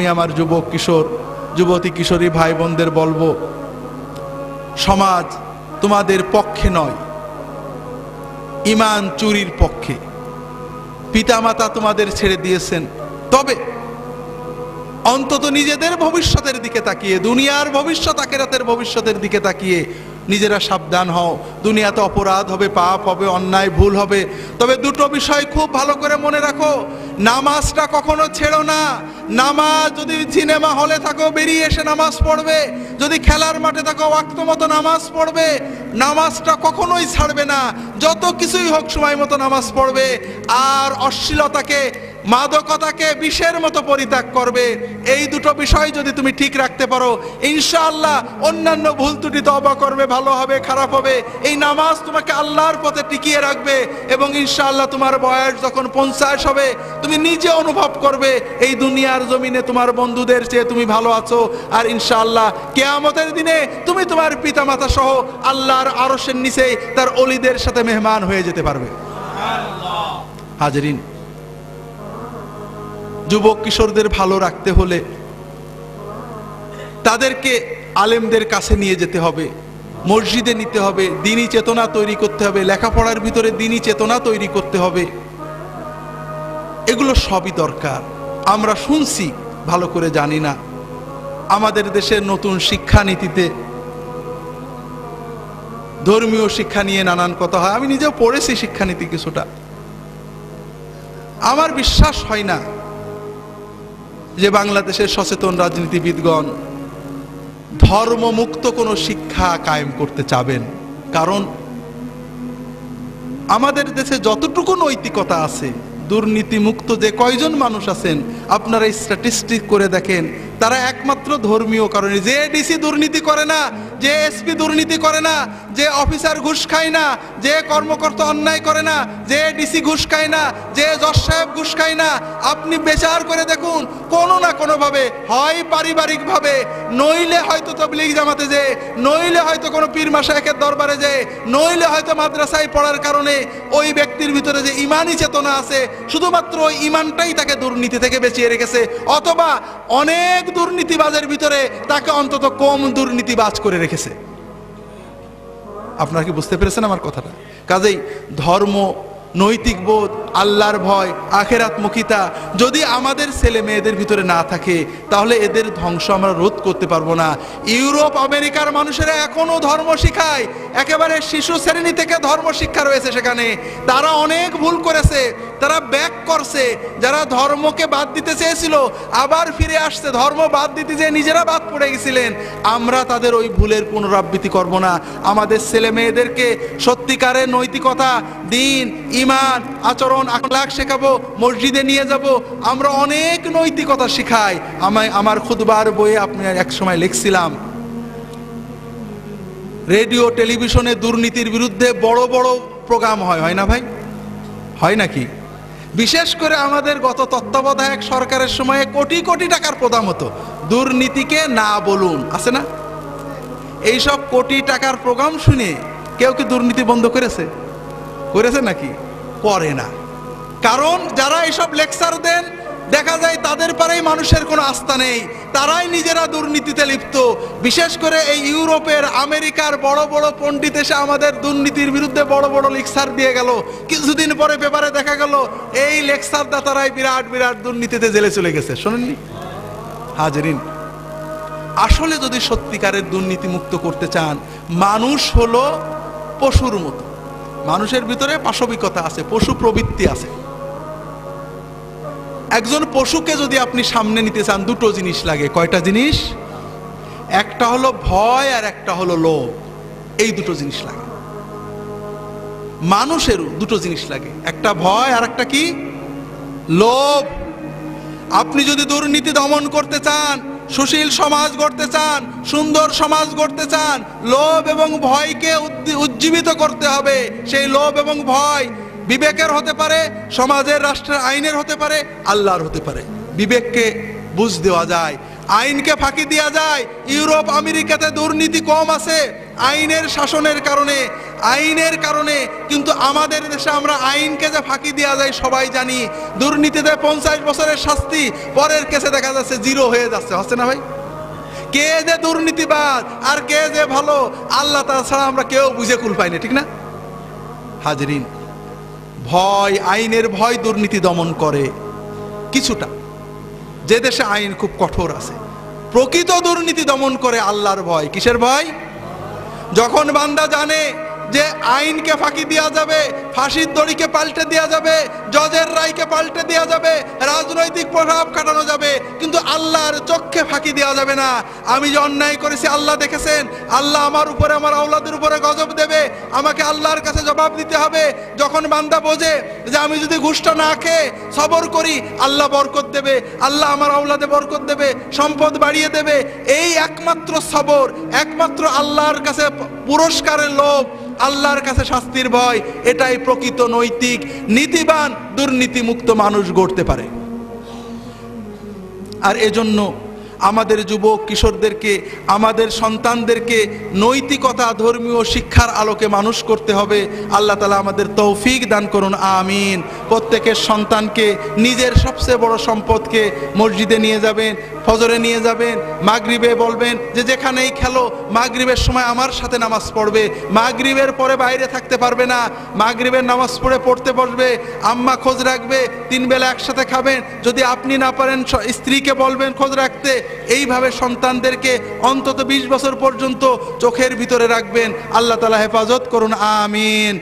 আমি আমার যুবক কিশোর, যুবতী কিশোরী ভাই বোনদের বলব, সমাজ তোমাদের পক্ষে নয়, ইমান চুরির পক্ষে। পিতামাতা তোমাদের ছেড়ে দিয়েছেন, তবে অন্তত নিজেদের ভবিষ্যতের দিকে তাকিয়ে, দুনিয়ার ভবিষ্যৎ আকেরাতের ভবিষ্যতের দিকে তাকিয়ে নিজেরা সাবধান হও। দুনিয়াতে অপরাধ হবে, পাপ হবে, অন্যায়, ভুল হবে। তবে দুটো বিষয় খুব ভালো করে মনে রাখো। নামাজটা কখনো ছেড়ো না। নামাজ যদি সিনেমা হলে থাকো, বেরিয়ে এসে নামাজ পড়বে। যদি খেলার মাঠে থাকো, ওয়াক্ত মতো নামাজ পড়বে। নামাজটা কখনোই ছাড়বে না। যত কিছুই হোক সময় মতো নামাজ পড়বে। আর অশ্লীলতাকে, মাদকতাকে বিষের মতো পরিত্যাগ করবে। এই দুটো বিষয় যদি তুমি ঠিক রাখতে পারো, ইনশাআল্লাহ অন্যান্য ভুল ত্রুটি তবা করবে ভালো হবে, খারাপ হবে, এই নামাজ তোমাকে আল্লাহর পথে টিকিয়ে রাখবে এবং ইনশাআল্লাহ তোমার বয়স যখন পঞ্চাশ হবে, তুমি নিজে অনুভব করবে, এই দুনিয়ার জমিনে তোমার বন্ধুদের চেয়ে তুমি ভালো আছো আর ইনশাআল্লাহ কেয়ামতের দিনে তুমি তোমার পিতামাতা সহ আল্লাহর আরশের নিচে তার অলিদের সাথে মেহমান হয়ে যেতে পারবে। হাজরিন, যুবক কিশোরদের ভালো রাখতে হলে তাদেরকে আলেমদের কাছে নিয়ে যেতে হবে। মসজিদে নিতে হবে, দিনই চেতনা তৈরি করতে হবে, লেখাপড়ার ভিতরে দিনই চেতনা তৈরি করতে হবে। এগুলো সবই দরকার। আমরা শুনছি, ভালো করে জানি না। আমাদের দেশের নতুন শিক্ষানীতিতে ধর্মীয় শিক্ষা নিয়ে নানান কথা হয়। আমি নিজেও পড়েছি শিক্ষানীতি কিছুটা। আমার বিশ্বাস হয় না যে বাংলাদেশের সচেতন রাজনীতিবিদগণ ধর্মমুক্ত কোনো শিক্ষা কায়েম করতে চাবেন। কারণ আমাদের দেশে যতটুকু নৈতিকতা আছে, দুর্নীতিমুক্ত যে কয়জন মানুষ আছেন, আপনারা স্ট্যাটিস্টিক করে দেখেন তারা একমাত্র ধর্মীয় কারণে। যে ডিসি দুর্নীতি করে না, যে এসপি দুর্নীতি করে না, যে অফিসার ঘুষ খায় না, যে কর্মকর্তা অন্যায় করে না, যে ডিসি ঘুষ খায় না, যে জজ সাহেব ঘুষ খায় না, আপনি বেচার করে দেখুন, কোনো না কোনোভাবে হয় পারিবারিকভাবে। নইলে হয়তো তবলিগ জামাতে যে নইলে হয়তো কোনো পীর মাসায়েকের দরবারে যে নইলে হয়তো মাদ্রাসায় পড়ার কারণে ওই ব্যক্তির ভিতরে যে ইমানই চেতনা আছে, শুধুমাত্র ওই ইমানটাই তাকে দুর্নীতি থেকে বেঁচিয়ে রেখেছে। অথবা অনেক দুর্নীতিবাজের ভিতরে তাকে অন্তত কম দুর্নীতিবাজ করে রেখেছে। আপনারা কি বুঝতে পেরেছেন আমার কথাটা? কাজেই ধর্ম, নৈতিক বোধ, আল্লাহর ভয় আখেরাত্মকিতা যদি আমাদের ছেলে মেয়েদের ভিতরে না থাকে, তাহলে এদের ধ্বংস আমরা রোধ করতে পারব না। ইউরোপ, আমেরিকার মানুষেরা এখনও ধর্ম শিখায়। একেবারে শিশু শ্রেণি থেকে ধর্ম শিক্ষা রয়েছে সেখানে। তারা অনেক ভুল করেছে। তারা ব্যাক করছে, যারা ধর্মকে বাদ দিতে চেয়েছিল, আবার ফিরে আসছে, ধর্ম বাদ দিতে যে নিজেরা বাদ পড়ে গেছিলেন। আমরা তাদের ওই ভুলের পুনরাবৃত্তি করব না। আমাদের ছেলে মেয়েদেরকে সত্যিকারের নৈতিকতা, দিন, ইমান, আচরণ, আখলাখ শেখাবো, মসজিদে নিয়ে যাব। আমরা অনেক নৈতিকতা শিখাই। আমায় আমার খুদবার বইয়ে আপনি এক সময় লিখছিলাম, রেডিও, টেলিভিশনে দুর্নীতির বিরুদ্ধে বড় বড় প্রোগ্রাম হয়। হয় না ভাই? হয় নাকি? বিশেষ করে আমাদের গত তত্ত্বাবধায়ক সরকারের সময়ে কোটি কোটি টাকার প্রদান হতো। দুর্নীতিকে না বলুন, আছে না? এইসব কোটি টাকার প্রোগ্রাম শুনে কেউ কি দুর্নীতি বন্ধ করেছে? করেছে নাকি? করে না। কারণ যারা এইসব লেকচার দেন দেখা যায় তাদের পারেই মানুষের কোনো আস্থা নেই। তারাই নিজেরা দুর্নীতিতে লিপ্ত। বিশেষ করে এই ইউরোপের, আমেরিকার বড় বড় পণ্ডিত এসে আমাদের দুর্নীতির বিরুদ্ধে বড় বড় লেকচার দিয়ে গেল। কিছুদিন পরে পেপারে দেখা গেল, এই লেকচার দাতারাই বিরাট বিরাট দুর্নীতিতে জেলে চলে গেছে। শোনেননি? হাজরিন, আসলে যদি সত্যিকারের দুর্নীতি মুক্ত করতে চান, মানুষ হলো পশুর মতো। মানুষের ভিতরে পাশবিকতা আছে, পশু প্রবৃত্তি আছে। একজন পশুকে যদি আপনি সামনে নিতে চান, দুটো জিনিস লাগে। কয়টা জিনিস? একটা হলো ভয় আর একটা হলো লোভ। এই দুটো জিনিস লাগে। মানুষেরও দুটো জিনিস লাগে। একটা ভয় আর একটা কি? লোভ। আপনি যদি দুর্নীতি দমন করতে চান, সুশীল সমাজ গড়তে চান, সুন্দর সমাজ গড়তে চান, লোভ এবং ভয়কে উজ্জীবিত করতে হবে। সেই লোভ এবং ভয় বিবেকের হতে পারে, সমাজের, রাষ্ট্রের আইনের হতে পারে, আল্লাহর হতে পারে। বিবেককে বুঝ দেওয়া যায়, আইনকে ফাঁকি দেওয়া যায়। ইউরোপ, আমেরিকাতে দুর্নীতি কম আছে, আইনের শাসনের কারণে। আইনের কারণে কিন্তু আমাদের দেশে আমরা আইনকে যে ফাঁকি দেওয়া যায়, সবাই জানি। দুর্নীতিতে পঞ্চাশ বছরের শাস্তি, পরের কেসে দেখা যাচ্ছে জিরো হয়ে যাচ্ছে, হচ্ছে না ভাই? কে যে দুর্নীতিবাদ আর কে যে ভালো, আল্লাহ তাছাড়া আমরা কেউ বুঝে কুল পাই না ঠিক না? হাজরিন ভয়, আইনের ভয় দুর্নীতি দমন করে। কিছুটা। যে দেশে আইন খুব কঠোর আছে, প্রকৃত দুর্নীতি দমন করে আল্লাহর ভয়। কিসের ভয়? যখন বান্দা জানে যে আইনকে ফাঁকি দেওয়া যাবে, ফাঁসির দড়িকে পাল্টে দেওয়া যাবে, জজের রায়কে পাল্টে দেওয়া যাবে, রাজনৈতিক প্রভাব কাটানো যাবে, কিন্তু আল্লাহর চক্ষে ফাঁকি দেওয়া যাবে না। আমি যে অন্যায় করেছি, আল্লাহ দেখেছেন। আল্লাহ আমার উপরে, আমার আওলাদের উপরে গজব দেবে। আমাকে আল্লাহর কাছে জবাব দিতে হবে। যখন বান্দা বোঝে যে আমি যদি ঘুষটা না খেয়ে সবর করি, আল্লাহ বরকত দেবে। আল্লাহ আমার আওলাদে বরকত দেবে, সম্পদ বাড়িয়ে দেবে। এই একমাত্র সবর, একমাত্র আল্লাহর কাছে পুরস্কারের লোভ আল্লাহর কাছে শাস্তির ভয় এটাই প্রকৃত নৈতিক নীতিবান দুর্নীতিমুক্ত মানুষ গড়তে পারে। আর এজন্য আমাদের যুবক কিশোরদেরকে, আমাদের সন্তানদেরকে নৈতিকতা, ধর্মীয় শিক্ষার আলোকে মানুষ করতে হবে। আল্লাহ তালা আমাদের তৌফিক দান করুন, আমিন। প্রত্যেকের সন্তানকে নিজের সবচেয়ে বড় সম্পদকে মসজিদে নিয়ে যাবেন, ফজরে নিয়ে যাবেন, মাগরিবে বলবেন, যে যেখানেই খেলো, মাগরিবের সময় আমার সাথে নামাজ পড়বে। মাগরিবের পরে বাইরে থাকতে পারবে না, মাগরিবের নামাজ পড়ে পড়তে বসবে, আম্মা খোঁজ রাখবে, তিন বেলা একসাথে খাবেন। যদি আপনি না পারেন, স্ত্রীকে বলবেন খোঁজ রাখতে এইভাবে সন্তানদেরকে অন্তত বিশ বছর পর্যন্ত চোখের ভিতরে রাখবেন। আল্লাহ তালা হেফাজত করুন আমিন।